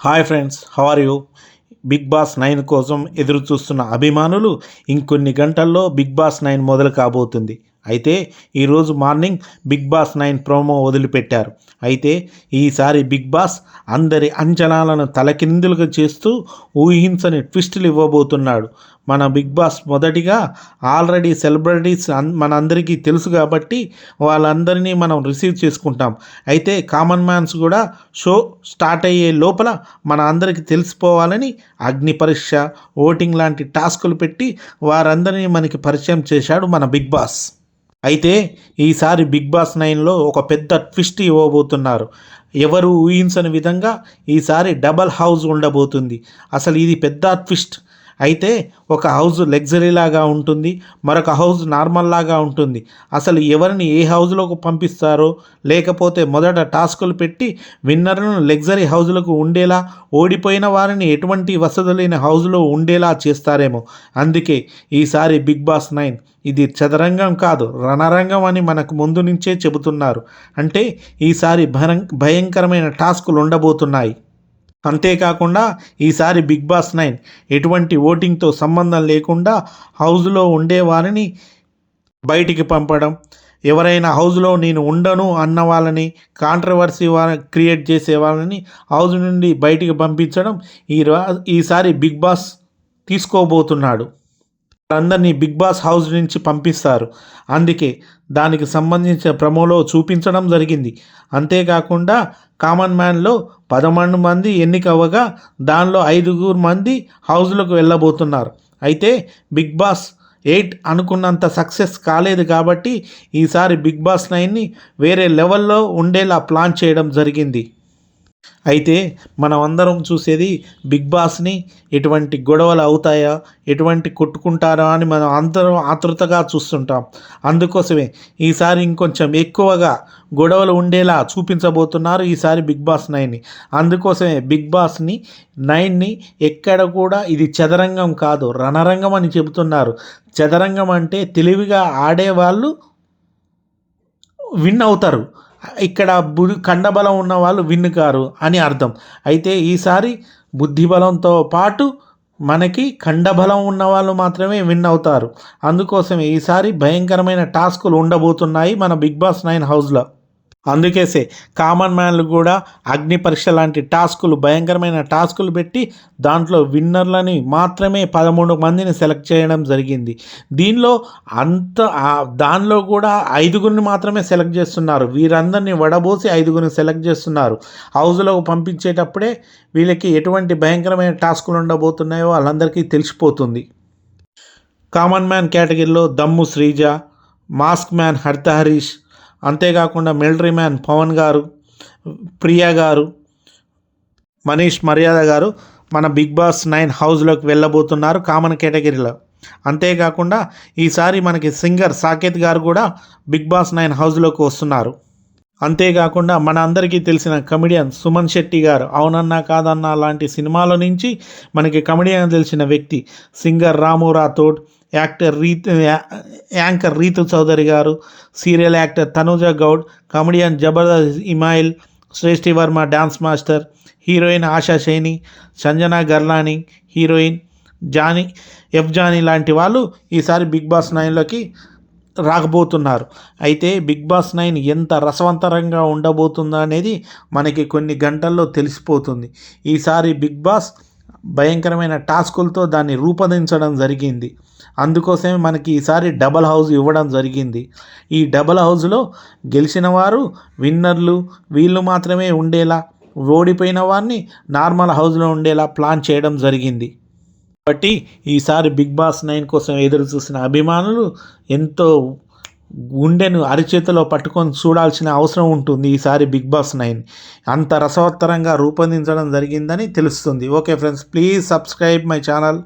Hi friends how are you Bigg Boss nine కోసం ఎదురు చూస్తున్న అభిమానులు ఇంకొన్ని గంటల్లో బిగ్ బాస్ నైన్ మొదలు కాబోతుంది. అయితే ఈరోజు morning Bigg Boss nine promo వదిలిపెట్టారు. అయితే ఈసారి బిగ్ బాస్ అందరి అంచనాలను తలకిందులుగా చేస్తూ ఊహించని ట్విస్టులు ఇవ్వబోతున్నాడు. మన బిగ్ బాస్ మొదటిగా ఆల్రెడీ సెలబ్రిటీస్ మనందరికీ మన అందరికీ తెలుసు కాబట్టి వాళ్ళందరినీ మనం రిసీవ్ చేసుకుంటాం. అయితే కామన్ మ్యాన్స్ కూడా షో స్టార్ట్ అయ్యే లోపల మన అందరికీ తెలిసిపోవాలని అగ్ని పరీక్ష ఓటింగ్ లాంటి టాస్కులు పెట్టి వారందరినీ మనకి పరిచయం చేశాడు మన బిగ్ బాస్. అయితే ఈసారి బిగ్ బాస్ నైన్లో ఒక పెద్ద ట్విస్ట్ ఇవ్వబోతున్నారు. ఎవరు ఊహించని విధంగా ఈసారి డబల్ హౌస్ ఉండబోతుంది. అసలు ఇది పెద్ద ట్విస్ట్. అయితే ఒక హౌస్ లగ్జరీ లాగా ఉంటుంది మరొక హౌస్ నార్మల్ లాగా ఉంటుంది. అసలు ఎవరిని ఏ హౌస్లోకి పంపిస్తారో లేకపోతే మొదట టాస్కులు పెట్టి విన్నర్లను లగ్జరీ హౌస్లకు ఉండేలా ఓడిపోయిన వారిని ఎటువంటి వసతులైన హౌస్లో ఉండేలా చేస్తారేమో. అందుకే ఈసారి బిగ్ బాస్ నైన్ ఇది చదరంగం కాదు రణరంగం అని మనకు ముందు నుంచే చెబుతున్నారు. అంటే ఈసారి భయం భయంకరమైన టాస్కులు ఉండబోతున్నాయి. అంతేకాకుండా ఈసారి బిగ్ బాస్ నైన్ ఎటువంటి ఓటింగ్తో సంబంధం లేకుండా హౌస్లో ఉండేవారిని బయటికి పంపడం. ఎవరైనా హౌస్లో నేను ఉండను అన్న వాళ్ళని కాంట్రవర్సీ వాళ్ళ క్రియేట్ చేసే వాళ్ళని హౌస్ నుండి బయటికి పంపించడం ఈ ఈసారి బిగ్ బాస్ తీసుకోబోతున్నాడు. అందరినీ బిగ్ బాస్ హౌస్ నుంచి పంపిస్తారు. అందుకే దానికి సంబంధించిన ప్రమోలో చూపించడం జరిగింది. అంతేకాకుండా కామన్ మ్యాన్లో పదకొండు మంది ఎన్నికవ్వగా దానిలో ఐదుగురు మంది హౌస్లోకి వెళ్ళబోతున్నారు. అయితే బిగ్ బాస్ ఎయిట్ అనుకున్నంత సక్సెస్ కాలేదు కాబట్టి ఈసారి బిగ్ బాస్ నైన్ని వేరే లెవెల్లో ఉండేలా ప్లాన్ చేయడం జరిగింది. అయితే మనమందరం చూసేది బిగ్ బాస్ని ఎటువంటి గొడవలు అవుతాయా? ఎటువంటి కొట్టుకుంటారా అని మనం అందరం ఆతృతగా చూస్తుంటాం. అందుకోసమే ఈసారి ఇంకొంచెం ఎక్కువగా గొడవలు ఉండేలా చూపించబోతున్నారు ఈసారి బిగ్ బాస్ నైన్ని. అందుకోసమే బిగ్ బాస్ని నైన్ని ఎక్కడ కూడా ఇది చదరంగం కాదు రణరంగం అని చెబుతున్నారు. చదరంగం అంటే తెలివిగా ఆడేవాళ్ళు విన్ అవుతారు. ఇక్కడ బు కండబలం ఉన్న వాళ్ళు విన్ కారు అని అర్థం. అయితే ఈసారి బుద్ధిబలంతో పాటు మనకి కండబలం ఉన్న వాళ్ళు మాత్రమే విన్ అవుతారు అందుకోసమే ఈసారి భయంకరమైన టాస్కులు ఉండబోతున్నాయి మన బిగ్ బాస్ నైన్ హౌస్లో. అందుకేసే కామన్ మ్యాన్లు కూడా అగ్ని పరీక్ష లాంటి టాస్కులు భయంకరమైన టాస్కులు పెట్టి దాంట్లో విన్నర్లని మాత్రమే పదమూడు మందిని సెలెక్ట్ చేయడం జరిగింది. దీనిలో అంత దానిలో కూడా ఐదుగురిని మాత్రమే సెలెక్ట్ చేస్తున్నారు. వీరందరినీ వడబోసి ఐదుగురిని సెలెక్ట్ చేస్తున్నారు. హౌస్లో పంపించేటప్పుడే వీళ్ళకి ఎటువంటి భయంకరమైన టాస్కులు ఉండబోతున్నాయో వాళ్ళందరికీ తెలిసిపోతుంది. కామన్ మ్యాన్ కేటగిరీలో దమ్ము శ్రీజ మాస్క్ మ్యాన్ హర్త హరీష్ అంతేకాకుండా మిలిటరీ మ్యాన్ పవన్ గారు ప్రియా గారు మనీష్ మర్యాద గారు మన బిగ్ బాస్ నైన్ హౌస్లోకి వెళ్ళబోతున్నారు కామన్ కేటగిరీలో. అంతేకాకుండా ఈసారి మనకి సింగర్ సాకేత్ గారు కూడా బిగ్ బాస్ నైన్ హౌస్లోకి వస్తున్నారు. అంతేకాకుండా మన అందరికీ తెలిసిన కమెడియన్ సుమన్ శెట్టి గారు అవునన్నా కాదన్నా లాంటి సినిమాల నుంచి మనకి కమెడియన్ తెలిసిన వ్యక్తి సింగర్ రాము రాథోడ్ యాక్టర్ రీత్ యాంకర్ రీతు చౌదరి గారు serial actor Tanuja Goud comedian Jabardasth Emmanuel Shrasti Verma dance master heroine Asha Saini Sanjana Galrani heroine Jani F Jani లాంటి వాళ్ళు ఈసారి బిగ్ బాస్ నైన్లోకి రాకపోతున్నారు. అయితే బిగ్ బాస్ నైన్ ఎంత రసవంతరంగా ఉండబోతుందో అనేది మనకి కొన్ని గంటల్లో తెలిసిపోతుంది. ఈసారి బిగ్ బాస్ భయంకరమైన టాస్కులతో దాన్ని రూపొందించడం జరిగింది. అందుకోసమే మనకి ఈసారి డబల్ హౌస్ ఇవ్వడం జరిగింది. ఈ డబల్ హౌస్లో గెలిచిన వారు విన్నర్లు వీళ్ళు మాత్రమే ఉండేలా ఓడిపోయిన వారిని నార్మల్ హౌస్లో ఉండేలా ప్లాన్ చేయడం జరిగింది. కాబట్టి ఈసారి బిగ్ బాస్ నైన్ కోసం ఎదురు చూసిన అభిమానులు ఎంతో గుండెను అరిచేతిలో పట్టుకొని చూడాల్సిన అవసరం ఉంటుంది ఈసారి బిగ్ బాస్ నైన్. అంత రసవత్తరంగా రూపొందించడం జరిగిందని తెలుస్తుంది. Okay friends please subscribe my channel.